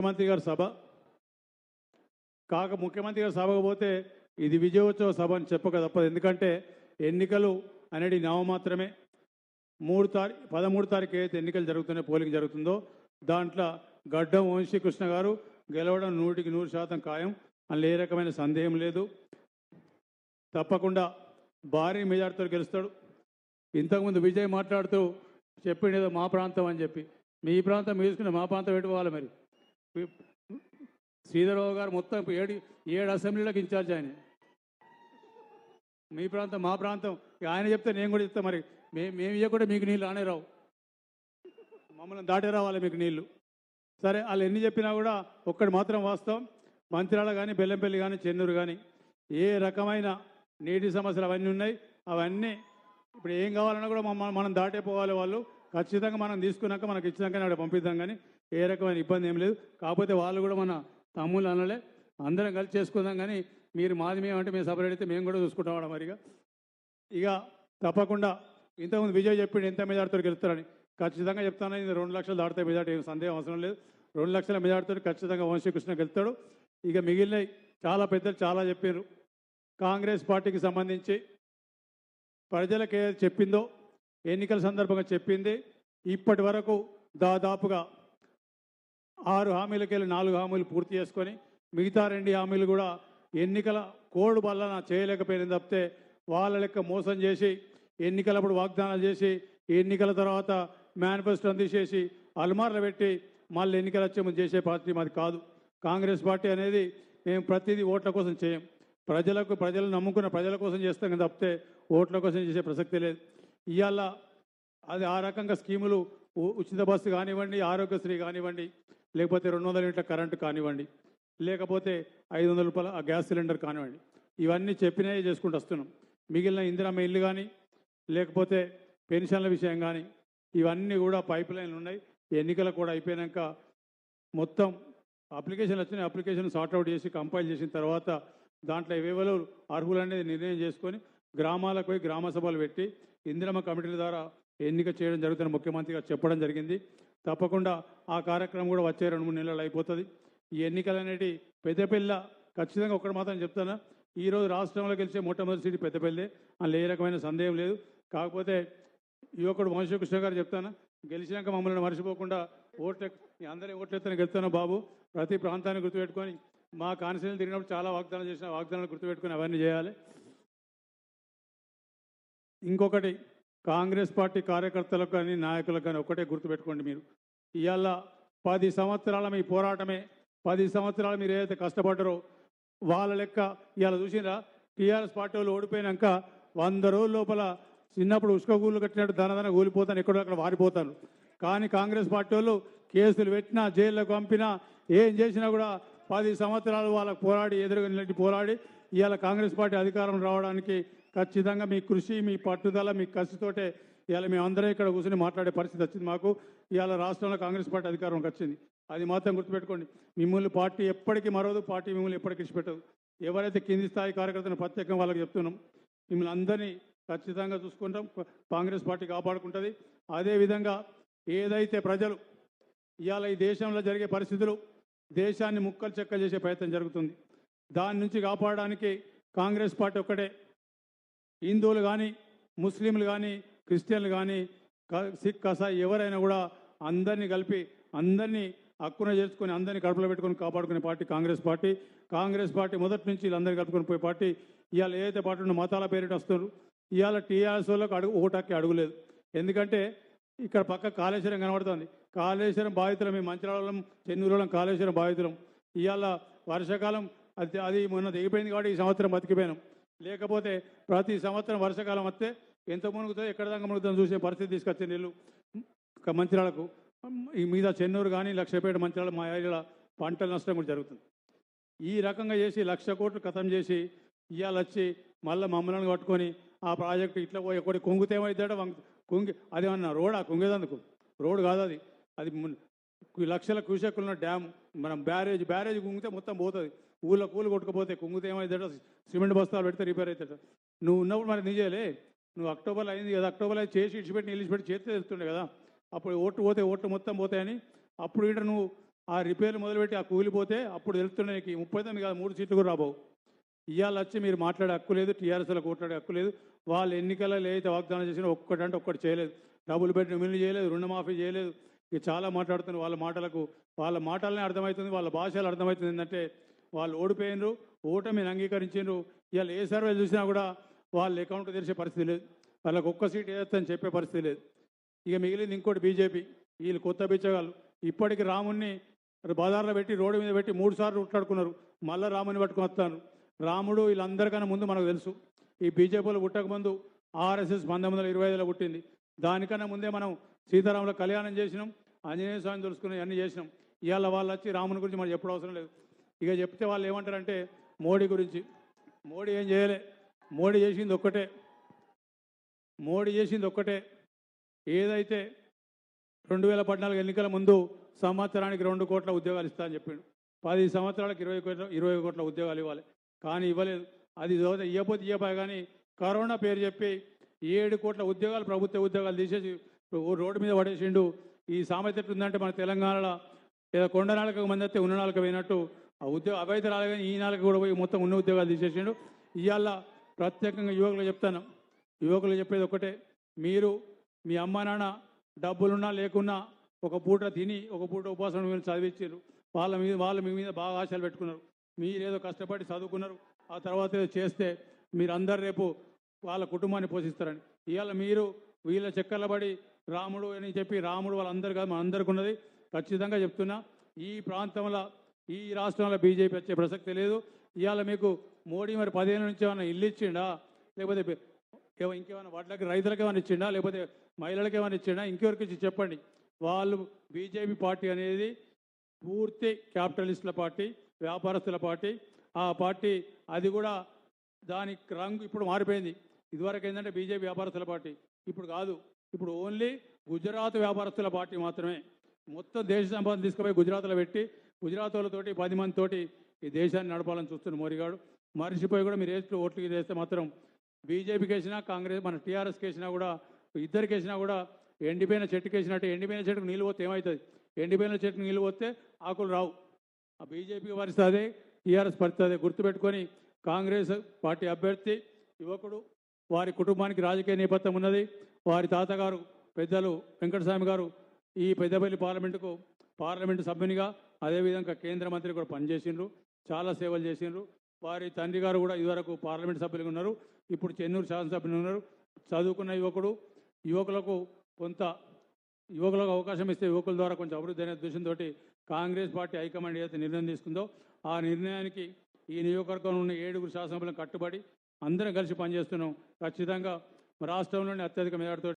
ముఖ్యమంత్రి గారి సభ. కాక ముఖ్యమంత్రి గారి సభకు పోతే ఇది విజయోత్సవ సభ అని చెప్పక తప్పదు. ఎందుకంటే ఎన్నికలు అనేది నామమాత్రమే మూడు తారీఖు పదమూడు తారీఖు ఏదైతే ఎన్నికలు జరుగుతున్నాయో పోలింగ్ జరుగుతుందో దాంట్లో గడ్డం వంశీకృష్ణ గారు గెలవడం నూటికి నూరు శాతం ఖాయం. అందులో ఏ రకమైన సందేహం లేదు. తప్పకుండా భారీ మెజార్టీతో గెలుస్తాడు. ఇంతకుముందు విజయ్ మాట్లాడుతూ చెప్పిండేదో మా ప్రాంతం అని చెప్పి. మీ ప్రాంతం మీరు మా ప్రాంతం పెట్టుకోవాలి మరి? శ్రీధరరావు గారు మొత్తం ఏడు ఏడు అసెంబ్లీలకు ఇన్ఛార్జ్ ఆయన. మీ ప్రాంతం మా ప్రాంతం. ఆయన చెప్తే నేను కూడా చెప్తా మరి. మేము మేము ఇవ్వకుండా మీకు నీళ్ళు రానే రావు. మమ్మల్ని దాటే రావాలి మీకు నీళ్ళు. సరే వాళ్ళు ఎన్ని చెప్పినా కూడా ఒక్కటి మాత్రం వాస్తవం. మంత్రాల కానీ బెల్లంపల్లి కానీ చెన్నూరు కానీ ఏ రకమైన నీటి సమస్యలు అవన్నీ ఉన్నాయి. అవన్నీ ఇప్పుడు ఏం కావాలన్నా కూడా మమ్మల్ని మనం దాటే పోవాలి వాళ్ళు. ఖచ్చితంగా మనం తీసుకున్నాక మనకి ఇచ్చినాక నాడు పంపిద్దాం కానీ ఏ రకమైన ఇబ్బంది ఏం లేదు. కాకపోతే వాళ్ళు కూడా మన తమ్ముళ్ళు అనలే. అందరం కలిసి చేసుకుందాం కానీ మీరు మాది మేమంటే అంటే మేము సపరేట్ అయితే మేము కూడా చూసుకుంటాం మరిగా. ఇక తప్పకుండా ఇంతకుముందు విజయ్ చెప్పిండు ఎంత మెజార్టీతో గెలుస్తారని. ఖచ్చితంగా చెప్తాను. ఇది రెండు లక్షలు దాటితే మెజార్టీ ఏం సందేహం అవసరం లేదు. రెండు లక్షల మెజార్టీతో ఖచ్చితంగా వంశీకృష్ణ గెలుస్తాడు. ఇక మిగిలిన చాలా పెద్దలు చాలా చెప్పారు కాంగ్రెస్ పార్టీకి సంబంధించి ప్రజలకు ఏది చెప్పిందో ఎన్నికల సందర్భంగా చెప్పింది ఇప్పటి వరకు దాదాపుగా ఆరు హామీలకి వెళ్ళి నాలుగు హామీలు పూర్తి చేసుకొని మిగతా రెండు హామీలు కూడా ఎన్నికల కోడ్ వలన చేయలేకపోయింది తప్పితే వాళ్ళ లెక్క మోసం చేసి ఎన్నికలప్పుడు వాగ్దానాలు చేసి ఎన్నికల తర్వాత మేనిఫెస్టో అందించేసి అల్మార్లు పెట్టి మళ్ళీ ఎన్నికలు వచ్చే ముందు చేసే పార్టీ మాది కాదు. కాంగ్రెస్ పార్టీ అనేది మేము ప్రతిదీ ఓట్ల కోసం చేయం. ప్రజలకు ప్రజలు నమ్ముకున్న ప్రజల కోసం చేస్తాం కదా తప్పితే ఓట్ల కోసం చేసే ప్రసక్తి లేదు. ఇవాళ అది ఆ రకంగా స్కీములు ఉ- ఉచిత బస్సు కానివ్వండి ఆరోగ్యశ్రీ కానివ్వండి లేకపోతే రెండు వందల యూనిట్ల కరెంటు కానివ్వండి లేకపోతే ఐదు వందల రూపాయల ఆ గ్యాస్ సిలిండర్ కానివ్వండి ఇవన్నీ చెప్పినవి చేసుకుంటూ వస్తున్నాం. మిగిలిన ఇందిరమ్మ ఇల్లు కానీ లేకపోతే పెన్షన్ల విషయం కానీ ఇవన్నీ కూడా పైప్ లైన్లు ఉన్నాయి. ఎన్నికలు కూడా అయిపోయాక మొత్తం అప్లికేషన్ వచ్చిన అప్లికేషన్ సార్ట్అవుట్ చేసి కంపైల్ చేసిన తర్వాత దాంట్లో ఏవేవో అర్హులు అనేది నిర్ణయం చేసుకొని గ్రామాలకు పోయి గ్రామ సభలు పెట్టి ఇందిరమ్మ కమిటీల ద్వారా ఎన్నిక చేయడం జరుగుతున్న ముఖ్యమంత్రి గారు చెప్పడం జరిగింది. తప్పకుండా ఆ కార్యక్రమం కూడా వచ్చే రెండు మూడు నెలలు అయిపోతుంది. ఈ ఎన్నికలు అనేటి పెద్దపల్లి ఖచ్చితంగా ఒకటి మాత్రం చెప్తాను ఈరోజు రాష్ట్రంలో గెలిచే మొట్టమొదటి సీటు పెద్దపల్లి అందులో ఏ రకమైన సందేహం లేదు. కాకపోతే యువకుడు వంశకృష్ణ గారు చెప్తాను గెలిచినాక మమ్మల్ని మర్చిపోకుండా ఓట్లు అందరి ఓట్లు ఎత్తున గెలుతాను బాబు. ప్రతి ప్రాంతాన్ని గుర్తుపెట్టుకొని మా కాన్స్టిట్యూషన్ తిరిగినప్పుడు చాలా వాగ్దానాలు చేసిన వాగ్దానాలు గుర్తుపెట్టుకొని అవన్నీ చేయాలి. ఇంకొకటి కాంగ్రెస్ పార్టీ కార్యకర్తలకు కానీ నాయకులకు కానీ ఒకటే గుర్తుపెట్టుకోండి మీరు. ఇవాళ పది సంవత్సరాల మీ పోరాటమే పది సంవత్సరాలు మీరు ఏదైతే కష్టపడ్డారో వాళ్ళ లెక్క ఇవాళ చూసినా టీఆర్ఎస్ పార్టీ వాళ్ళు ఓడిపోయినాక వంద రోజుల లోపల చిన్నప్పుడు ఉసుక గూళ్ళు కట్టినట్టు ధనధన కూలిపోతాను ఎక్కడో అక్కడ వారిపోతాను కానీ కాంగ్రెస్ పార్టీ వాళ్ళు కేసులు పెట్టినా జైల్లోకి పంపినా ఏం చేసినా కూడా పది సంవత్సరాలు వాళ్ళకు పోరాడి ఎదురుగా నిలబడి పోరాడి ఇవాళ కాంగ్రెస్ పార్టీ అధికారం రావడానికి ఖచ్చితంగా మీ కృషి మీ పట్టుదల మీ కసితోటే ఇవాళ మేము అందరం ఇక్కడ కూర్చొని మాట్లాడే పరిస్థితి వచ్చింది మాకు. ఇవాళ రాష్ట్రంలో కాంగ్రెస్ పార్టీ అధికారంకి వచ్చింది. అది మాత్రం గుర్తుపెట్టుకోండి. మిమ్మల్ని పార్టీ ఎప్పటికీ మరవదు పార్టీ మిమ్మల్ని ఎప్పటికీ ఇచ్చిపెట్టదు ఎవరైతే కింది స్థాయి కార్యకర్తలను ప్రత్యేకంగా వాళ్ళకి చెప్తున్నాం మిమ్మల్ని అందరినీ ఖచ్చితంగా చూసుకుంటాం. కాంగ్రెస్ పార్టీ కాపాడుకుంటుంది. అదేవిధంగా ఏదైతే ప్రజలు ఇవాళ ఈ దేశంలో జరిగే పరిస్థితులు దేశాన్ని ముక్కలు చెక్క చేసే ప్రయత్నం జరుగుతుంది. దాని నుంచి కాపాడడానికి కాంగ్రెస్ పార్టీ ఒక్కటే. హిందువులు కానీ ముస్లింలు కానీ క్రిస్టియన్లు కానీ సిక్ కసాయి ఎవరైనా కూడా అందరినీ కలిపి అందరినీ హక్కున చేసుకొని అందరినీ కడుపులో పెట్టుకొని కాపాడుకునే party Congress party. Congress party మొదటి నుంచి వీళ్ళందరినీ కలుపుకొని పోయే పార్టీ. ఇవాళ ఏదైతే పార్టీ ఉన్న మతాల పేరిట వస్తున్నారు. ఇవాళ టీఆర్ఎస్ వాళ్ళకి అడుగు ఓటాకి అడుగులేదు ఎందుకంటే ఇక్కడ పక్క కాళేశ్వరం కనబడుతుంది. కాళేశ్వరం బాధితులం మేము మంచిరాళ్ళం చెన్నూరులం కాళేశ్వరం బాధితులం. ఇవాళ వర్షాకాలం అది అది మొన్న దిగిపోయింది కాబట్టి ఈ సంవత్సరం బతికిపోయాను. లేకపోతే ప్రతి సంవత్సరం వర్షాకాలం వస్తే ఎంత మునుగుతుందో ఎక్కడ దాకా మునుగుతుందో చూసే పరిస్థితి తీసుకొచ్చే నీళ్ళు మంచిరాలకు ఈ మీద చెన్నూరు కానీ లక్షపేట మంచిర్యాల మా ఏరియాల పంటల నష్టం కూడా జరుగుతుంది. ఈ రకంగా చేసి లక్ష కోట్లు ఖతం చేసి ఇవాళ వచ్చి మళ్ళీ మమ్మల్ని పట్టుకొని ఆ ప్రాజెక్టు ఇట్లా పోయి ఒకటి కుంగితే ఏమైందట కుంగి రోడ్? ఆ కుంగేదందుకు. రోడ్ కాదు అది. అది లక్షల కు- లక్షల క్యూసెక్కులున్న డ్యామ్ మనం బ్యారేజ్ బ్యారేజ్ కుంగితే మొత్తం పోతుంది. ఊళ్ళో కూలు కొట్టుకుపోతే కుంగితే ఏమైతే సిమెంట్ బస్తాలు పెడితే రిపేర్ అవుతాడు నువ్వు ఉన్నప్పుడు మరి నీ చేయలే. నువ్వు అక్టోబర్లో అయింది కదా అక్టోబర్లో చేసి ఇడిచిపెట్టి నిలిచిపెట్టి చేస్తే తెలుస్తుండే కదా. అప్పుడు ఓట్లు పోతే ఓట్లు మొత్తం పోతాయని. అప్పుడు ఇక్కడ నువ్వు ఆ రిపేర్లు మొదలుపెట్టి ఆ కూలిపోతే అప్పుడు తెలుస్తుండే నీకు ముప్పై తొమ్మిది కాదు మూడు సీట్లు కూడా రాబోవు. ఇవాళ వచ్చి మీరు మాట్లాడే హక్కు లేదు టీఆర్ఎస్లో కొట్లాడే హక్కు లేదు. వాళ్ళు ఎన్నికలలో ఏదైతే వాగ్దానం చేసినా ఒక్కటంటే ఒక్కటి చేయలేదు. డబ్బులు పెట్టి మిల్లు చేయలేదు రుణమాఫీ చేయలేదు. ఇక చాలా మాట్లాడుతున్నారు వాళ్ళ మాటలకు. వాళ్ళ మాటలనే అర్థమవుతుంది వాళ్ళ భాషలు అర్థమవుతుంది ఏంటంటే వాళ్ళు ఓడిపోయినరు ఓటమిని అంగీకరించారు ఇవాళ ఏ సర్వే చూసినా కూడా వాళ్ళు అకౌంట్ తెరిచే పరిస్థితి లేదు. వాళ్ళకి ఒక్క సీట్ ఏదైతే చెప్పే పరిస్థితి లేదు. ఇక మిగిలింది ఇంకోటి బీజేపీ. వీళ్ళు కొత్త బిచ్చగాళ్ళు. ఇప్పటికి రాముణ్ణి బజార్లో పెట్టి రోడ్డు మీద పెట్టి మూడు సార్లు ఉట్లాడుకున్నారు. మళ్ళీ రాముని పట్టుకొని వస్తారు. రాముడు వీళ్ళందరికన్నా ముందు మనకు తెలుసు. ఈ బీజేపీలో పుట్టకముందు ఆర్ఎస్ఎస్ పంతొమ్మిది వందల ఇరవై ఐదులో పుట్టింది. దానికన్నా ముందే మనం సీతారాముల కళ్యాణం చేసినాం. ఆంజనేయ స్వామిని తెలుసుకుని అన్నీ చేసినాం. ఇవాళ వాళ్ళు వచ్చి రాముని గురించి మనకు ఎప్పుడు అవసరం లేదు. ఇక చెప్తే వాళ్ళు ఏమంటారంటే మోడీ గురించి మోడీ ఏం చేయలే మోడీ చేసింది ఒక్కటే మోడీ చేసింది ఒక్కటే ఏదైతే రెండు వేల పద్నాలుగు ఎన్నికల ముందు సంవత్సరానికి రెండు కోట్ల ఉద్యోగాలు ఇస్తా అని చెప్పిండు. పది సంవత్సరాలకు ఇరవై కోట్ల ఇరవై కోట్ల ఉద్యోగాలు ఇవ్వాలి. కానీ ఇవ్వలేదు. అది ఇవ్వకపోతే ఇవ్వబా కానీ కరోనా పేరు చెప్పి ఏడు కోట్ల ఉద్యోగాలు ప్రభుత్వ ఉద్యోగాలు తీసేసి రోడ్డు మీద పడేసిండు. ఈ సామెత ఎట్లుందంటే మన తెలంగాణలో ఏదో కొండ నాలుక మంది అయితే ఉన్న నాలుక పోయినట్టు ఆ ఉద్యోగ అవైతే రాలేదు కానీ ఈ కూడా పోయి మొత్తం ఉన్న ఉద్యోగాలు తీసేసిండు. ఇవాళ ప్రత్యేకంగా యువకులు చెప్తాను. యువకులు చెప్పేది ఒకటే మీరు మీ అమ్మ నాన్న డబ్బులున్నా లేకున్నా ఒక పూట తిని ఒక పూట ఉపాసన మీరు చదివించారు వాళ్ళ మీద వాళ్ళ మీ మీద బాగా ఆశలు పెట్టుకున్నారు. మీరేదో కష్టపడి చదువుకున్నారు. ఆ తర్వాత ఏదో చేస్తే మీరందరు రేపు వాళ్ళ కుటుంబాన్ని పోషిస్తారని. ఇవాళ మీరు వీళ్ళ చక్కర్ల పడి రాముడు అని చెప్పి రాముడు వాళ్ళందరూ కాదు మనందరికీ ఉన్నది. ఖచ్చితంగా చెప్తున్నా ఈ ప్రాంతంలో ఈ రాష్ట్రంలో బీజేపీ వచ్చే ప్రసక్తి లేదు. ఇవాళ మీకు మోడీ మరి పదిహేను నుంచి ఏమైనా ఇల్లు ఇచ్చిండా? లేకపోతే ఇంకేమైనా వడ్లకి రైతులకు ఏమైనా ఇచ్చిండా? లేకపోతే మహిళలకు ఏమైనా ఇచ్చిండా? ఇంకెవరికి ఇచ్చి చెప్పండి. వాళ్ళు బీజేపీ పార్టీ అనేది పూర్తి క్యాపిటలిస్టుల పార్టీ వ్యాపారస్తుల పార్టీ. ఆ పార్టీ అది కూడా దాని రంగు ఇప్పుడు మారిపోయింది. ఇదివరకు ఏంటంటే బీజేపీ వ్యాపారస్తుల పార్టీ. ఇప్పుడు కాదు. ఇప్పుడు ఓన్లీ గుజరాత్ వ్యాపారస్తుల పార్టీ మాత్రమే. మొత్తం దేశ సంపాదన తీసుకుపోయి గుజరాత్లో పెట్టి గుజరాత్ వాళ్ళతోటి పది మందితోటి ఈ దేశాన్ని నడపాలని చూస్తున్న మోరీగాడు. మరిచిపోయి కూడా మీరు వేస్తూ ఓట్లు వేస్తే మాత్రం బీజేపీకి వేసినా కాంగ్రెస్ మన టీఆర్ఎస్కి వేసినా కూడా ఇద్దరికి వేసినా కూడా ఎండిపోయిన చెట్టుకి వేసినట్టు ఎండిపోయిన చెట్టుకు నీళ్ళు పోతే ఏమవుతుంది ఎండిపోయిన చెట్టుకు నీళ్ళు పోతే ఆకులు రావు. ఆ బీజేపీ పరిస్థితి అదే టీఆర్ఎస్ పరిస్థితి అదే. గుర్తుపెట్టుకొని కాంగ్రెస్ పార్టీ అభ్యర్థి యువకుడు వారి కుటుంబానికి రాజకీయ నేపథ్యం ఉన్నది. వారి తాతగారు పెద్దలు వెంకటస్వామి గారు ఈ పెద్దపల్లి పార్లమెంటుకు పార్లమెంటు సభ్యునిగా అదేవిధంగా కేంద్ర మంత్రి కూడా పనిచేసిండ్రు చాలా సేవలు చేసిండ్రు. వారి తండ్రి గారు కూడా ఇదివరకు పార్లమెంట్ సభ్యులు ఉన్నారు. ఇప్పుడు చెన్నూరు శాసనసభ్యులు ఉన్నారు. చదువుకున్న యువకుడు యువకులకు కొంత యువకులకు అవకాశం ఇస్తే యువకుల ద్వారా కొంచెం అభివృద్ధి అనే ఉద్దేశంతో కాంగ్రెస్ పార్టీ హైకమాండ్ ఏదైతే నిర్ణయం తీసుకుందో ఆ నిర్ణయానికి ఈ నియోజకవర్గంలో ఉన్న ఏడుగురు శాసనసభ్యులను కట్టుబడి అందరం కలిసి పనిచేస్తున్నాం. ఖచ్చితంగా రాష్ట్రంలోని అత్యధిక మేరతో